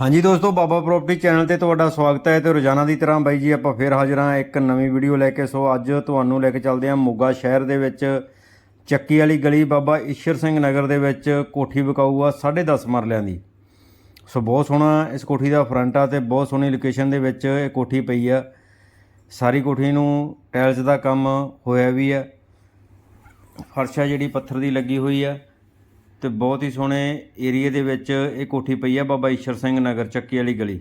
ਹਾਂਜੀ ਦੋਸਤੋ, ਬਾਬਾ property channel ਤੇ ਤੁਹਾਡਾ ਸਵਾਗਤ ਹੈ ਤੇ ਰੋਜ਼ਾਨਾ ਦੀ ਤਰ੍ਹਾਂ ਬਾਈ ਜੀ ਆਪਾਂ ਫੇਰ ਹਾਜ਼ਰ ਹਾਂ ਇੱਕ ਨਵੀਂ ਵੀਡੀਓ ਲੈ ਕੇ। ਸੋ ਅੱਜ ਤੁਹਾਨੂੰ ਲੈ ਕੇ ਚੱਲਦੇ ਹਾਂ ਮੋਗਾ ਸ਼ਹਿਰ ਦੇ ਵਿੱਚ ਚੱਕੀ ਵਾਲੀ ਗਲੀ ਬਾਬਾ ਈਸ਼ਰ ਸਿੰਘ ਨਗਰ ਦੇ ਵਿੱਚ ਕੋਠੀ ਵਿਕਾਊ ਆ 10.5 ਮਰਲਿਆਂ ਦੀ। ਸੋ ਬਹੁਤ ਸੋਹਣਾ ਇਸ ਕੋਠੀ ਦਾ ਫਰੰਟ ਆ ਤੇ ਬਹੁਤ ਸੋਹਣੀ ਲੋਕੇਸ਼ਨ ਦੇ ਵਿੱਚ ਇਹ ਕੋਠੀ ਪਈ ਆ। ਸਾਰੀ ਕੋਠੀ ਨੂੰ ਟਾਇਲਸ ਦਾ ਕੰਮ ਹੋਇਆ ਵੀ ਆ। ਫਰਸ਼ਾ ਜਿਹੜੀ ਪੱਥਰ ਦੀ ਲੱਗੀ ਹੋਈ ਆ। ਤੇ ਬਹੁਤ ਹੀ ਸੋਹਣੇ ਏਰੀਏ ਦੇ ਵਿੱਚ ਇਹ ਕੋਠੀ ਪਈ ਆ ਬਾਬਾ ਈਸ਼ਰ ਸਿੰਘ ਨਗਰ, ਚੱਕੀ ਵਾਲੀ ਗਲੀ।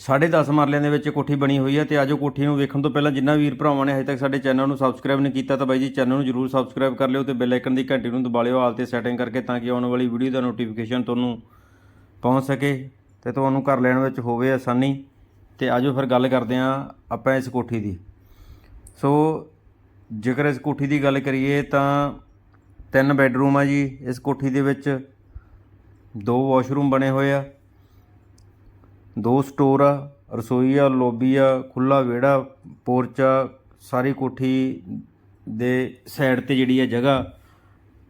10.5 ਮਰਲਿਆਂ ਦੇ ਵਿੱਚ ਇਹ ਕੋਠੀ ਬਣੀ ਹੋਈ ਆ ਤੇ ਆਜੋ ਕੋਠੀ ਨੂੰ ਵੇਖਣ ਤੋਂ ਪਹਿਲਾਂ ਜਿੰਨਾ ਵੀਰ ਭਰਾਵਾਂ ਨੇ ਹਜੇ ਤੱਕ ਸਾਡੇ ਚੈਨਲ ਨੂੰ ਸਬਸਕ੍ਰਾਈਬ ਨਹੀਂ ਕੀਤਾ ਤਾਂ ਬਾਈ ਜੀ ਚੈਨਲ ਨੂੰ ਜਰੂਰ ਸਬਸਕ੍ਰਾਈਬ ਕਰ ਲਿਓ ਤੇ ਬੈਲ ਆਈਕਨ ਦੀ ਘੰਟੀ ਨੂੰ ਦਬਾ ਲਿਓ ਆਲ ਤੇ ਸੈਟਿੰਗ ਕਰਕੇ ਤਾਂ ਕਿ ਆਉਣ ਵਾਲੀ ਵੀਡੀਓ ਦਾ ਨੋਟੀਫਿਕੇਸ਼ਨ ਤੁਹਾਨੂੰ ਪਹੁੰਚ ਸਕੇ ਤੇ ਤੁਹਾਨੂੰ ਘਰ ਲੈਣ ਵਿੱਚ ਹੋਵੇ ਆਸਾਨੀ। ਤੇ ਆਜੋ ਫਿਰ ਗੱਲ ਕਰਦੇ ਆਂ ਆਪਾਂ ਇਸ ਕੋਠੀ ਦੀ। ਸੋ ਜੇਕਰ ਇਸ ਕੋਠੀ ਦੀ ਗੱਲ ਕਰੀਏ ਤਾਂ ਤਿੰਨ ਬੈੱਡਰੂਮ ਆ ਜੀ, ਇਸ ਕੋਠੀ ਦੇ ਵਿੱਚ। ਦੋ ਵਾਸ਼ਰੂਮ ਬਣੇ ਹੋਏ ਆ। ਦੋ ਸਟੋਰ ਆ, ਰਸੋਈ ਆ, ਲੋਬੀ ਆ ਖੁੱਲਾ ਵਿਹੜਾ, ਪੋਰਚ ਆ, ਸਾਰੀ ਕੋਠੀ ਦੇ ਸਾਈਡ ਤੇ ਜਿਹੜੀ ਆ ਜਗ੍ਹਾ,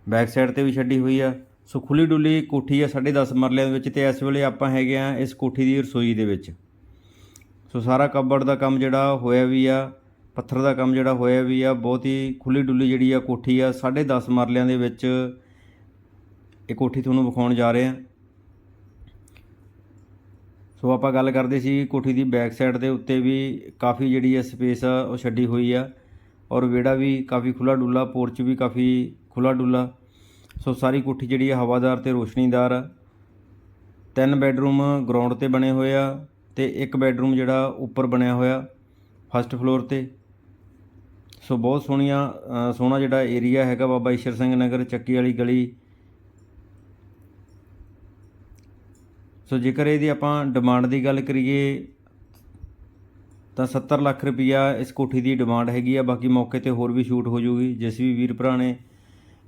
ਬੈਕ ਸਾਈਡ ਤੇ ਵੀ ਛੱਡੀ ਹੋਈ ਆ। ਸੋ ਖੁੱਲੀ ਡੁੱਲੀ ਕੋਠੀ ਆ 10.5 ਮਰਲਿਆਂ ਦੇ ਵਿੱਚ ਤੇ ਇਸ ਵੇਲੇ ਆਪਾਂ ਹੈਗੇ ਆ ਇਸ ਕੋਠੀ ਦੀ ਰਸੋਈ ਦੇ ਵਿੱਚ। ਸੋ ਸਾਰਾ ਕਬੜ ਦਾ ਕੰਮ ਜਿਹੜਾ ਹੋਇਆ ਵੀ ਆ ਪੱਥਰ ਦਾ ਕੰਮ ਜਿਹੜਾ ਹੋਇਆ ਵੀ ਆ, ਬਹੁਤ ਹੀ ਖੁੱਲੀ ਡੁੱਲੀ ਜਿਹੜੀ ਆ, ਕੋਠੀ ਆ 10.5 ਮਰਲਿਆਂ ਦੇ ਵਿੱਚ ਇਹ ਕੋਠੀ ਤੁਹਾਨੂੰ ਵਿਖਾਉਣ ਜਾ ਰਹੇ ਆ। ਸੋ ਆਪਾਂ ਗੱਲ ਕਰਦੇ ਸੀ ਕੋਠੀ ਦੀ ਬੈਕ ਸਾਈਡ ਦੇ ਉੱਤੇ ਵੀ ਕਾਫੀ ਜਿਹੜੀ ਆ ਸਪੇਸ ਆ, ਉਹ ਛੱਡੀ ਹੋਈ ਆ ਔਰ ਵਿਹੜਾ ਵੀ ਕਾਫੀ ਖੁੱਲਾ ਡੁੱਲਾ ਪੋਰਚ ਵੀ ਕਾਫੀ ਖੁੱਲਾ ਡੁੱਲਾ। ਸੋ ਸਾਰੀ ਕੋਠੀ ਜਿਹੜੀ ਆ ਹਵਾਦਾਰ ਤੇ ਰੋਸ਼ਨੀਦਾਰ ਆ। ਤਿੰਨ ਬੈੱਡਰੂਮ ਗਰਾਊਂਡ ਤੇ ਬਣੇ ਹੋਏ ਆ ਤੇ ਇੱਕ ਬੈੱਡਰੂਮ ਜਿਹੜਾ ਉੱਪਰ ਬਣਿਆ ਹੋਇਆ ਫਸਟ ਫਲੋਰ ਤੇ। ਸੋ ਬਹੁਤ ਸੋਹਣੀਆਂ ਸੋਹਣਾ ਜਿਹੜਾ ਏਰੀਆ ਹੈਗਾ ਬਾਬਾ ਈਸ਼ਰ ਸਿੰਘ ਨਗਰ, ਚੱਕੀ ਵਾਲੀ ਗਲੀ। ਸੋ ਜੇਕਰ ਇਹਦੀ ਆਪਾਂ ਡਿਮਾਂਡ ਦੀ ਗੱਲ ਕਰੀਏ, ਤਾਂ 70 ਲੱਖ ਰੁਪਈਆ ਇਸ ਕੋਠੀ ਦੀ ਡਿਮਾਂਡ ਹੈਗੀ ਆ। ਬਾਕੀ ਮੌਕੇ ਤੇ ਹੋਰ ਵੀ ਸ਼ੂਟ ਹੋ ਜੂਗੀ ਜਿਸ ਵੀ ਵੀਰ ਭਰਾ ਨੇ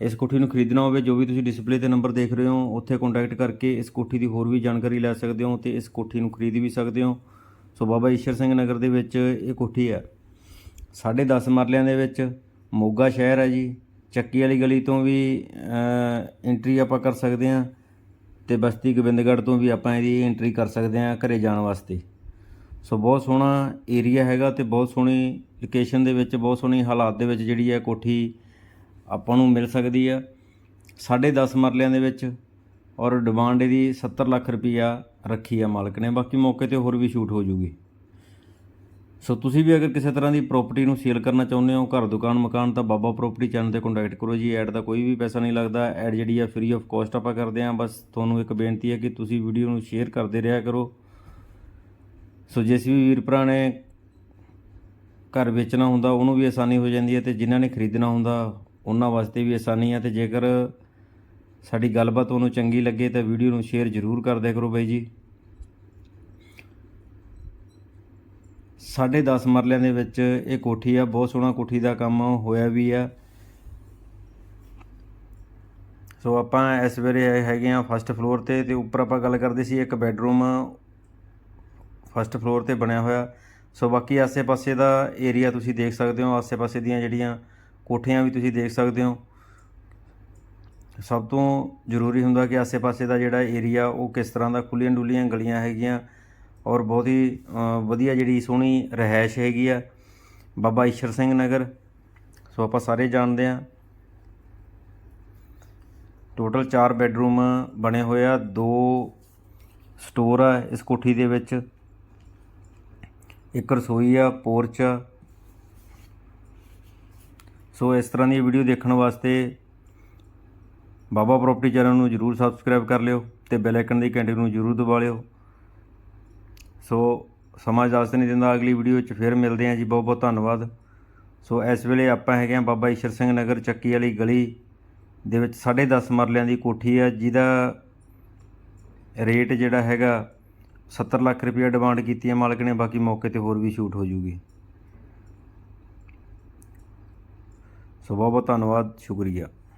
ਇਸ ਕੋਠੀ ਨੂੰ ਖਰੀਦਣਾ ਹੋਵੇ, ਜੋ ਵੀ ਤੁਸੀਂ ਡਿਸਪਲੇ ਤੇ ਨੰਬਰ ਦੇਖ ਰਹੇ ਹੋ, ਉੱਥੇ ਕੰਟੈਕਟ ਕਰਕੇ ਇਸ ਕੋਠੀ ਦੀ ਹੋਰ ਵੀ ਜਾਣਕਾਰੀ ਲੈ ਸਕਦੇ ਹੋ ਤੇ ਇਸ ਕੋਠੀ ਨੂੰ ਖਰੀਦ ਵੀ ਸਕਦੇ ਹੋ। ਸੋ ਬਾਬਾ ਈਸ਼ਰ ਸਿੰਘ ਨਗਰ ਦੇ ਵਿੱਚ ਇਹ ਕੋਠੀ ਹੈ। 10.5 ਮਰਲਿਆਂ ਦੇ ਵਿੱਚ ਮੋਗਾ ਸ਼ਹਿਰ ਹੈ ਜੀ। ਚੱਕੀ ਵਾਲੀ ਗਲੀ ਤੋਂ ਵੀ ਐਂਟਰੀ ਆਪਾਂ ਕਰ ਸਕਦੇ ਹਾਂ ਤੇ ਬਸਤੀ ਗੋਬਿੰਦਗੜ੍ਹ ਤੋਂ ਵੀ ਆਪਾਂ ਇਹਦੀ ਐਂਟਰੀ ਕਰ ਸਕਦੇ ਹਾਂ ਘਰੇ ਜਾਣ ਵਾਸਤੇ। ਸੋ ਬਹੁਤ ਸੋਹਣਾ ਏਰੀਆ ਹੈਗਾ ਤੇ ਬਹੁਤ ਸੋਹਣੀ ਲੋਕੇਸ਼ਨ ਦੇ ਵਿੱਚ, ਬਹੁਤ ਸੋਹਣੀ ਹਾਲਾਤ ਦੇ ਵਿੱਚ ਜਿਹੜੀ ਹੈ ਕੋਠੀ ਆਪਾਂ ਨੂੰ ਮਿਲ ਸਕਦੀ ਆ। 10.5 ਮਰਲਿਆਂ ਦੇ ਵਿੱਚ ਔਰ ਡਿਮਾਂਡ ਇਹਦੀ 70 ਲੱਖ ਰੁਪਈਆ ਰੱਖੀ ਆ ਮਾਲਕ ਨੇ। ਬਾਕੀ ਮੌਕੇ ਤੇ ਹੋਰ ਵੀ ਸ਼ੂਟ ਹੋ ਜੂਗੀ। ਸੋ ਤੁਸੀਂ ਵੀ ਅਗਰ ਕਿਸੇ ਤਰ੍ਹਾਂ ਦੀ ਪ੍ਰਾਪਰਟੀ ਨੂੰ ਸੇਲ ਕਰਨਾ ਚਾਹੁੰਦੇ ਹੋ, ਘਰ, ਦੁਕਾਨ, ਮਕਾਨ, ਤਾਂ ਬਾਬਾ ਪ੍ਰਾਪਰਟੀ ਚੈਨਲ ਤੇ ਕੰਟੈਕਟ ਕਰੋ ਜੀ। ਐਡ ਦਾ ਕੋਈ ਵੀ ਪੈਸਾ ਨਹੀਂ ਲੱਗਦਾ। ਐਡ ਜਿਹੜੀ ਆ ਫ੍ਰੀ ਆਫ ਕਾਸਟ ਆਪਾਂ ਕਰਦੇ ਹਾਂ। ਬਸ ਤੁਹਾਨੂੰ ਇੱਕ ਬੇਨਤੀ ਹੈ ਕਿ ਤੁਸੀਂ ਵੀਡੀਓ ਨੂੰ ਸ਼ੇਅਰ ਕਰਦੇ ਰਿਹਾ ਕਰੋ। ਸੋ ਜਿਸ ਵੀ ਵੀਰ ਭਰਾ ਨੇ ਘਰ ਵੇਚਣਾ ਹੁੰਦਾ, ਉਹਨੂੰ ਵੀ ਆਸਾਨੀ ਹੋ ਜਾਂਦੀ ਹੈ ਤੇ ਜਿਨ੍ਹਾਂ ਨੇ ਖਰੀਦਣਾ ਹੁੰਦਾ, ਉਹਨਾਂ ਵਾਸਤੇ ਵੀ ਆਸਾਨੀ ਹੈ। ਤੇ ਜੇਕਰ ਸਾਡੀ ਗੱਲਬਾਤ ਉਹਨੂੰ ਚੰਗੀ ਲੱਗੇ ਤਾਂ ਵੀਡੀਓ ਨੂੰ ਸ਼ੇਅਰ ਜ਼ਰੂਰ ਕਰਦੇ ਕਰੋ ਬਾਈ ਜੀ। ਸਾਢੇ 10 ਮਰਲਿਆਂ ਦੇ ਵਿੱਚ ਇਹ ਕੋਠੀ ਆ, ਬਹੁਤ ਸੋਹਣਾ ਕੋਠੀ ਦਾ ਕੰਮ ਹੋਇਆ ਵੀ ਆ। ਸੋ ਆਪਾਂ ਇਸ ਵੇਲੇ ਹੈਗੇ ਆ ਫਸਟ ਫਲੋਰ ਤੇ ਤੇ ਉੱਪਰ ਆਪਾਂ ਗੱਲ ਕਰਦੇ ਸੀ, ਇੱਕ ਬੈੱਡਰੂਮ ਫਸਟ ਫਲੋਰ ਤੇ ਬਣਿਆ ਹੋਇਆ। ਸੋ ਬਾਕੀ ਆਸੇ-ਪਾਸੇ ਦਾ ਏਰੀਆ ਤੁਸੀਂ ਦੇਖ ਸਕਦੇ ਹੋ, ਆਸੇ-ਪਾਸੇ ਦੀਆਂ ਜਿਹੜੀਆਂ ਕੋਠੀਆਂ ਵੀ ਤੁਸੀਂ ਦੇਖ ਸਕਦੇ ਹੋ। ਸਭ ਤੋਂ ਜ਼ਰੂਰੀ ਹੁੰਦਾ ਕਿ ਆਸੇ-ਪਾਸੇ ਦਾ ਜਿਹੜਾ ਏਰੀਆ ਉਹ ਕਿਸ ਤਰ੍ਹਾਂ ਦਾ ਖੁੱਲੀਆਂ ਡੁੱਲੀਆਂ ਗਲੀਆਂ ਹੈਗੀਆਂ ਔਰ ਬਹੁਤ ਹੀ ਵਧੀਆ ਜਿਹੜੀ ਸੋਹਣੀ ਰਹਿائش ਹੈਗੀ ਆ ਬਾਬਾ ਈਸ਼ਰ ਸਿੰਘ ਨਗਰ। ਸੋ ਆਪਾਂ ਸਾਰੇ ਜਾਣਦੇ ਆ ਟੋਟਲ 4 ਬੈਡਰੂਮ ਬਣੇ ਹੋਏ ਆ। ਦੋ ਸਟੋਰ ਆ ਇਸ ਕੋਠੀ ਦੇ ਵਿੱਚ। ਇੱਕ ਰਸੋਈ ਆ ਪੋਰਚ ਆ। ਸੋ ਇਸ ਤਰ੍ਹਾਂ ਦੀ ਵੀਡੀਓ ਦੇਖਣ ਵਾਸਤੇ ਬਾਬਾ ਪ੍ਰੋਪਰਟੀ ਚੈਨਲ ਨੂੰ ਜਰੂਰ ਸਬਸਕ੍ਰਾਈਬ ਕਰ ਲਿਓ ਤੇ ਬੈਲ ਆਈਕਨ ਦੀ ਘੰਟੀ ਨੂੰ ਜਰੂਰ ਦਬਾ ਲਿਓ। ਸੋ ਸਮਾਂ ਇਜਾਜ਼ਤ ਨਹੀਂ ਦਿੰਦਾ। ਅਗਲੀ ਵੀਡੀਓ ਵਿੱਚ ਫਿਰ ਮਿਲਦੇ ਹਾਂ ਜੀ। ਬਹੁਤ ਬਹੁਤ ਧੰਨਵਾਦ। ਸੋ ਇਸ ਵੇਲੇ ਆਪਾਂ ਹੈਗੇ ਹਾਂ ਬਾਬਾ ਈਸ਼ਰ ਸਿੰਘ ਨਗਰ ਚੱਕੀ ਵਾਲੀ ਗਲੀ ਦੇ ਵਿੱਚ 10.5 ਮਰਲਿਆਂ ਦੀ ਕੋਠੀ ਆ ਜਿਹਦਾ ਰੇਟ ਜਿਹੜਾ ਹੈਗਾ 70 ਲੱਖ ਰੁਪਏ ਡਿਮਾਂਡ ਕੀਤੀ ਹੈ ਮਾਲਕ ਨੇ। ਬਾਕੀ ਮੌਕੇ ਤੇ ਹੋਰ ਵੀ ਸ਼ੂਟ ਹੋ ਜੂਗੀ। ਸੋ ਬਹੁਤ ਬਹੁਤ ਧੰਨਵਾਦ। ਸ਼ੁਕਰੀਆ।